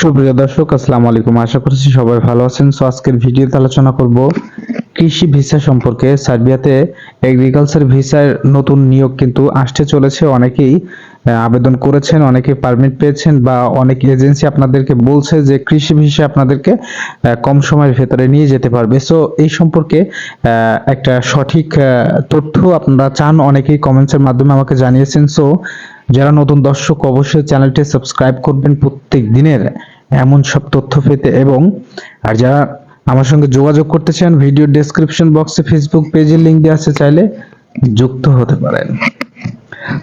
সুপ্রিয় দর্শক, আসসালামু আলাইকুম। আশা করছি সবাই ভালো আছেন। সো আজকের ভিডিওতে আলোচনা করব কৃষি ভিসা সম্পর্কে। সার্বিয়াতে এগ্রিকালচার ভিসার নতুন নিয়োগ কিন্তু আসতে চলেছে অনেকেই। আবেদন করেছেন, অনেকে পারমিট পেয়েছেন বা অনেক এজেন্সি আপনাদেরকে বলছে যে কৃষি ভিসা আপনাদেরকে কম সময়ের ভেতরে নিয়ে যেতে পারবে। সো এই সম্পর্কে একটা সঠিক তথ্য আপনারা চান, অনেকেই কমেন্টসের মাধ্যমে আমাকে জানিয়েছেন। সো যারা নতুন দর্শক, অবশ্যই চ্যানেলটি সাবস্ক্রাইব করবেন প্রত্যেক দিনের এমন সব তথ্য পেতে এবং, আর যারা আমার সঙ্গে যোগাযোগ করতে চান ভিডিও ডেসক্রিপশন বক্সে ফেসবুক পেজের লিংক দেওয়া আছে, চাইলে যুক্ত হতে পারেন।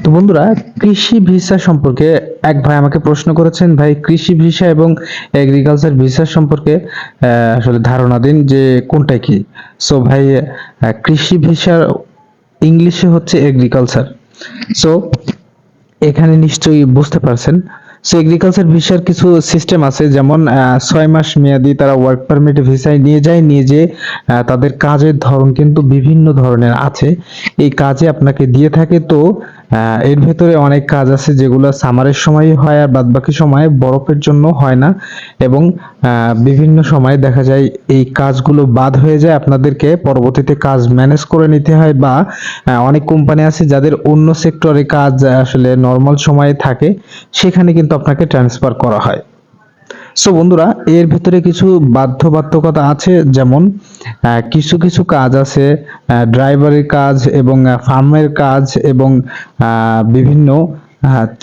তো বন্ধুরা, কৃষি ভিসা সম্পর্কে এক ভাই আমাকে প্রশ্ন করেছেন, ভাই, কৃষি ভিসা এবং এগ্রিকালচার ভিসা সম্পর্কে আসলে ধারণা দিন যে কোনটা কি? সো ভাই কৃষি ভিসার ইংলিশে হচ্ছে এগ্রিকালচার সো এখানে নিশ্চয়ই বুঝতে পারছেন। সো এগ্রিকালচার ভিসার কিছু সিস্টেম আছে, যেমন ছয় মাস মেয়াদি তারা ওয়ার্ক পারমিট ভিসায় নিয়ে যায়, নিয়ে যে তাদের কাজের ধরন কিন্তু বিভিন্ন ধরনের আছে। এই কাজে আপনাকে দিয়ে থাকে। তো এর ভেতরে অনেক কাজ আছে যেগুলো সামারের সময় হয় আর বাদ বাকি সময় বরফের জন্য হয় না। এবং বিভিন্ন সময়ে দেখা যায় এই কাজগুলো বাদ হয়ে যায়। আপনাদেরকে পরবর্তীতে কাজ ম্যানেজ করে নিতে হয় বা অনেক কোম্পানি আছে যাদের অন্য সেক্টরে কাজ আসলে নর্মাল সময়ে থাকে। সেখানে কিন্তু আপনাকে ট্রান্সফার করা হয়। সো বন্ধুরা, এর ভিতরে কিছু বাধ্যবাধকতা আছে, যেমন কিছু কিছু কাজ আছে ড্রাইভারের কাজ এবং ফার্মের কাজ এবং বিভিন্ন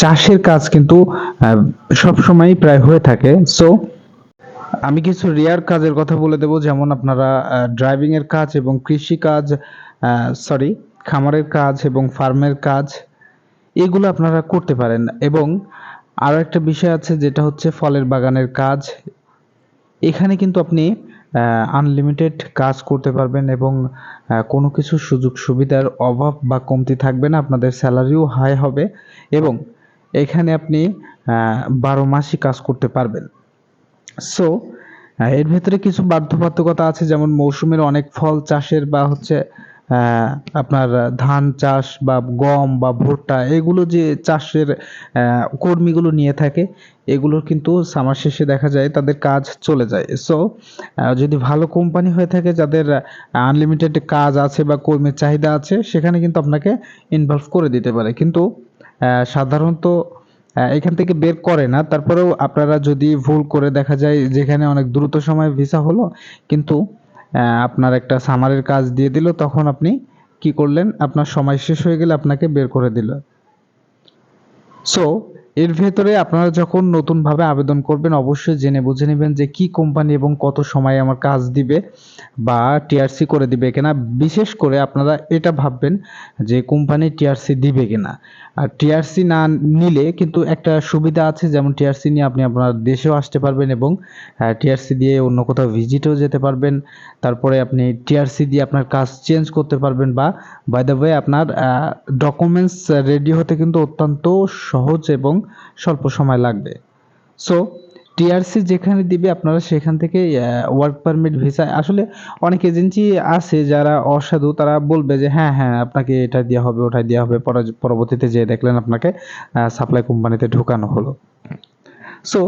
চাষের কাজ কিন্তু সব সময় প্রায় হয়ে থাকে। সো আমি কিছু রেয়ার কাজের কথা বলে দেবো, যেমন আপনারা ড্রাইভিং এর কাজ এবং কৃষি কাজ সরি খামারের কাজ এবং ফার্মের কাজ, এগুলো আপনারা করতে পারেন। এবং আরও একটা বিষয় আছে যেটা হচ্ছে ফলের বাগানের কাজ। এখানে কিন্তু আপনি আনলিমিটেড কাজ করতে পারবেন এবং কোনো কিছু সুযোগ সুবিধার অভাব বা কমতি থাকবে না, আপনাদের স্যালারিও হাই হবে এবং এখানে আপনি বারো মাসই কাজ করতে পারবেন। সো এর ভেতরে কিছু বাধ্যবাধকতা আছে, যেমন মৌসুমের অনেক ফল চাষের বা হচ্ছে আপনার ধান চাষ বা গম বা ভুট্টা এগুলো যে চাষের কর্মীগুলো নিয়ে থাকে এগুলোর কিন্তু সামার শেষে দেখা যায় তাদের কাজ চলে যায়। সো যদি ভালো কোম্পানি হয়ে থাকে, যাদের আনলিমিটেড কাজ আছে বা কর্মীর চাহিদা আছে, সেখানে কিন্তু আপনাকে ইনভলভ করে দিতে পারে। কিন্তু সাধারণত এখান থেকে বের করে না। তারপরেও আপনারা যদি ভুল করে দেখা যায়, যেখানে অনেক দ্রুত সময় ভিসা হলো, কিন্তু আপনার একটা সামারের কাজ দিয়ে দিল, তখন আপনি কি করলেন? আপনার সময় শেষ হয়ে গেলে আপনাকে বের করে দিল। সো এর ভেতরে আপনারা যখন নতুনভাবে আবেদন করবেন, অবশ্যই জেনে বুঝে নেবেন যে কি কোম্পানি এবং কত সময় আমার কাজ দিবে বা টিআরসি করে দিবে কিনা। বিশেষ করে আপনারা এটা ভাববেন যে কোম্পানি টিআরসি দিবে কিনা। আর টিআরসি না নিলে কিন্তু একটা সুবিধা আছে, যেমন টিআরসি নিয়ে আপনি আপনার দেশেও আসতে পারবেন এবং টিআরসি দিয়ে অন্য কোথাও ভিজিটেও যেতে পারবেন। তারপরে আপনি টিআরসি দিয়ে আপনার কাজ চেঞ্জ করতে পারবেন বা বাই দ্য ওয়ে আপনার ডকুমেন্টস রেডি হতে কিন্তু অত্যন্ত সহজ এবং স্বল্প সময় লাগবে। সো টিআরসি যেখানে দিবে, আপনারা সেখান থেকে ওয়ার্ক পারমিট ভিসা আসলে অনেক এজেন্সি আছে যারা অসাধু, তারা বলবে যে হ্যাঁ হ্যাঁ আপনাকে এটা দেওয়া হবে, ওটা দেওয়া হবে। পরবর্তীতে যেয়ে দেখলেন আপনাকে সাপ্লাই কোম্পানিতে ঢোকানো হলো। সো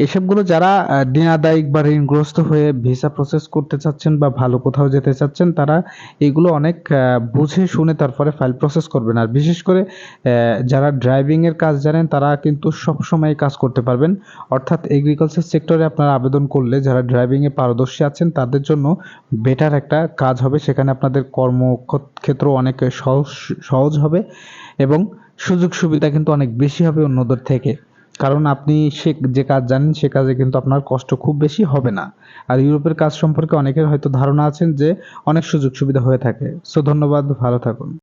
এসবগুলো যারা দিনাদায়িক বা ঋণগ্রস্ত হয়ে ভিসা প্রসেস করতে চাচ্ছেন বা ভালো কোথাও যেতে চাচ্ছেন, তারা এগুলো অনেক বুঝে শুনে তারপরে ফাইল প্রসেস করবেন। আর বিশেষ করে যারা ড্রাইভিং এর কাজ জানেন, তারা কিন্তু সব সময় কাজ করতে পারবেন। অর্থাৎ এগ্রিকালচার সেক্টরে আপনারা আবেদন করলে, যারা ড্রাইভিং এ পারদর্শী আছেন, তাদের জন্য বেটার একটা কাজ হবে। সেখানে আপনাদের কর্মক্ষেত্র অনেক সহজ সহজ হবে এবং সুযোগ সুবিধা কিন্তু অনেক বেশি হবে অন্যদের থেকে। কারণ আপনি সে যে কাজ জানেন, সে কাজে কিন্তু আপনার কষ্ট খুব বেশি হবে না। আর ইউরোপের কাজ সম্পর্কে অনেকের হয়তো ধারণা আছেন যে অনেক সুযোগ সুবিধা হয়ে থাকে। সো ধন্যবাদ, ভালো থাকুন।